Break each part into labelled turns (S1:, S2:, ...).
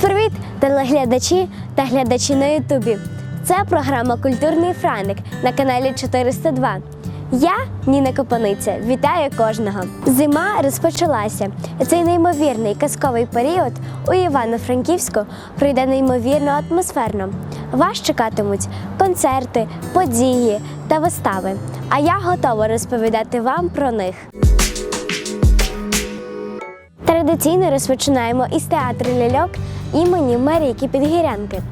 S1: Привіт-привіт, телеглядачі та глядачі на Ютубі. Це програма Культурний Франик на каналі 402. Я, Ніна Копаниця, вітаю кожного. Зима розпочалася. Цей неймовірний казковий період у Івано-Франківську пройде неймовірно атмосферно. Вас чекатимуть концерти, події та вистави. А я готова розповідати вам про них. Традиційно розпочинаємо із театру ляльок імені Марійки Підгірянки.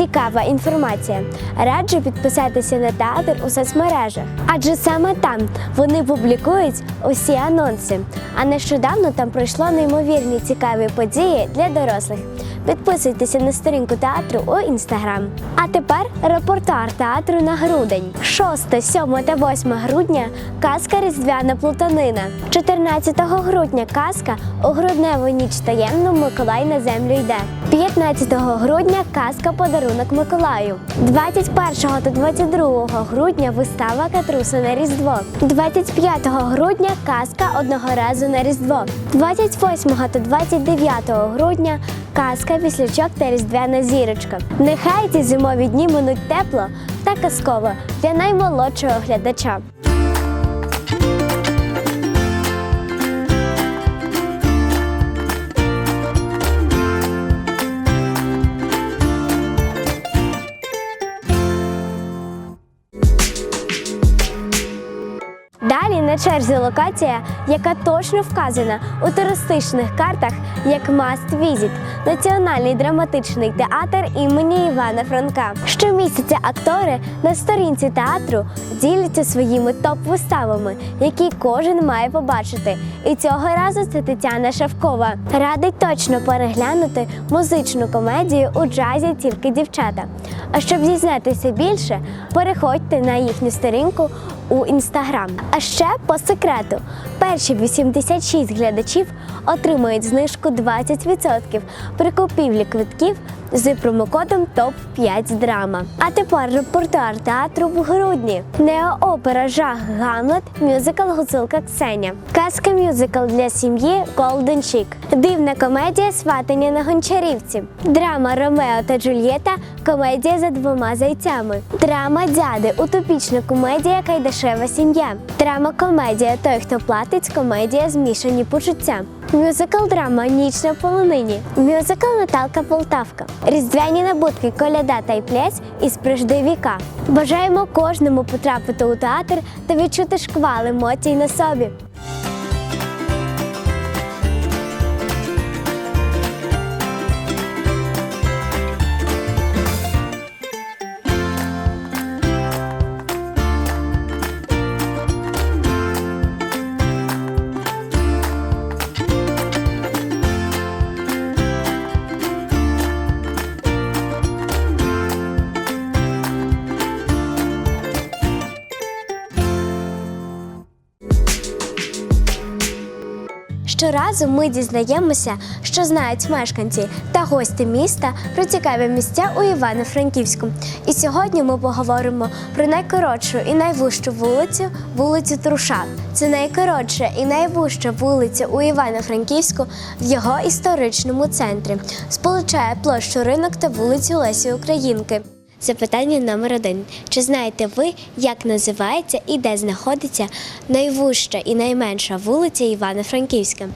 S1: Цікава інформація. Раджу підписатися на театр у соцмережах, адже саме там вони публікують усі анонси. А нещодавно там пройшло неймовірні цікаві події для дорослих. Підписуйтеся на сторінку театру у інстаграм. А тепер репортаж театру на грудень. 6, 7 та 8 грудня казка Різдвяна плутанина. 14 грудня казка у грудневу ніч таємну Миколай на землю йде. 15 грудня казка Подарунок Миколаю. 21 та 22 грудня вистава Катруса на Різдво. 25 грудня казка одного разу на Різдво. 28 та 29 грудня казка Віслячок та Різдвяна зірочка. Нехай ці зимові дні минуть тепло та казково для наймолодшого глядача. Черзі локація, яка точно вказана у туристичних картах як Must Visit – Національний драматичний театр імені Івана Франка. Щомісяця актори на сторінці театру діляться своїми топ-виставами, які кожен має побачити. І цього разу це Тетяна Шавкова. Радить точно переглянути музичну комедію у джазі тільки дівчата. А щоб дізнатися більше, переходьте на їхню сторінку у інстаграм. А ще по секрету, перші 86 глядачів отримають знижку 20% при купівлі квитків з промокодом ТОП 5 драма. А тепер репортер театру в грудні. Неоопера Жах Гамлет, мюзикл Гуцулка Ксеня. Казка мюзикл для сім'ї Golden Chick. Дивна комедія Сватання на гончарівці. Драма Ромео та Джульєта комедія за двома зайцями. Драма дяди утопічна комедія Кайдашева сім'я. Драма комедія Той, хто платить, комедія Змішані почуття. Мюзикл драма Ніч на полонині. Мюзикл Наталка Полтавка. Різдвяні набутки Коляда та й плесь із приждевіка. Бажаємо кожному потрапити у театр та відчути шквал емоцій на собі. Щоразу ми дізнаємося, що знають мешканці та гості міста про цікаві місця у Івано-Франківську. І сьогодні ми поговоримо про найкоротшу і найвужчу вулицю вулицю Труша. Це найкоротша і найвужча вулиця у Івано-Франківську в його історичному центрі. Сполучає площу ринок та вулицю Лесі Українки. Запитання номер один. Чи знаєте ви, як називається і де знаходиться найвужча і найменша вулиця Івано-Франківська?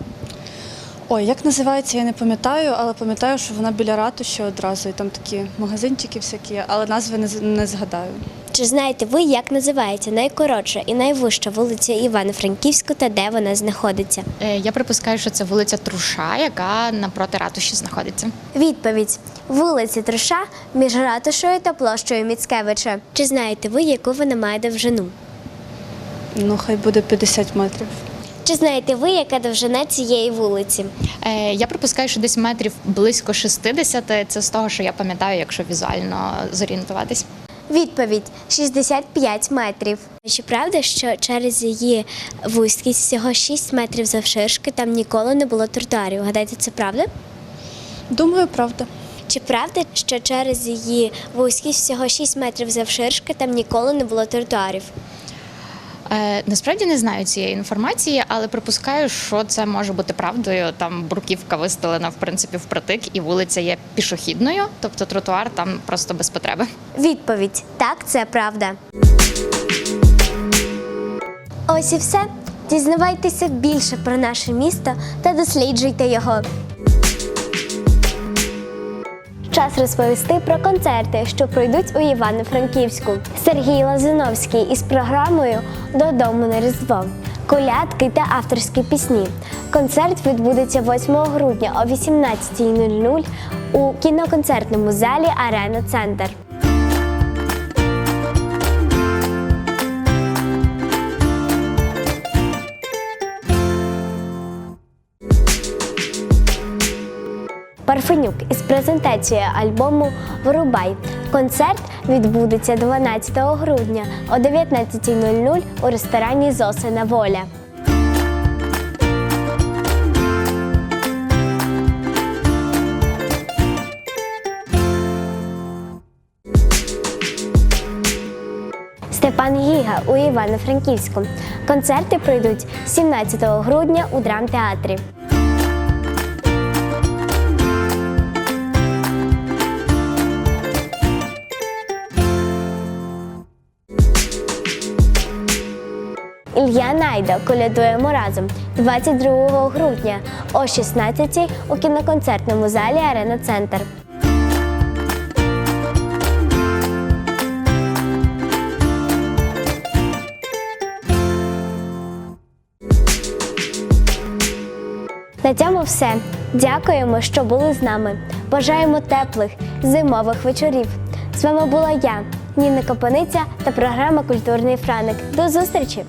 S2: Ой, як називається, я не пам'ятаю, але пам'ятаю, що вона біля ратуші одразу, і там такі магазинчики всякі, але назви не, з- не згадаю.
S1: Чи знаєте ви, як називається найкоротша і найвужча вулиця Івано-Франківська та де вона знаходиться?
S3: Е, Я припускаю, що це вулиця Труша, яка напроти ратуші знаходиться.
S1: Відповідь: вулиця Труша між ратушою та площею Міцкевича. Чи знаєте ви, яку вона має довжину?
S2: Ну, хай буде 50 метрів.
S1: Чи знаєте ви, яка довжина цієї вулиці?
S3: Е, Я припускаю, що десь метрів близько 60, Це з того, що я пам'ятаю, якщо візуально зорієнтуватись.
S1: Відповідь 65 метрів. Чи правда, що через її вузькість всього 6 метрів завширшки там ніколи не було тротуарів? Гадаєте, це правда?
S2: Думаю, правда.
S1: Чи правда, що через її вузькість всього 6 метрів завширшки там ніколи не було тротуарів?
S3: Е, насправді не знаю цієї інформації, але припускаю, що це може бути правдою. Там бруківка вистелена в принципі впритик, і вулиця є пішохідною, тобто тротуар там просто без потреби.
S1: Відповідь так, це правда. Ось і все. Дізнавайтеся більше про наше місто та досліджуйте його. Час розповісти про концерти, що пройдуть у Івано-Франківську. Сергій Лазиновський із програмою Додому на Різдво. Колядки та авторські пісні. Концерт відбудеться 8 грудня о 18.00 у кіноконцертному залі Арена Центр. Парфенюк із презентацією альбому Вирубай. Концерт відбудеться 12 грудня о 19.00 у ресторані Зосина Воля. Степан Гіга у Івано-Франківську. Концерти пройдуть 17 грудня у драмтеатрі. Ілья Найда колядуємо разом 22 грудня о 16 у кіноконцертному залі Арена Центр. На цьому все. Дякуємо, що були з нами. Бажаємо теплих зимових вечорів. З вами була я, Ніна Копаниця та програма Культурний Франик. До зустрічі!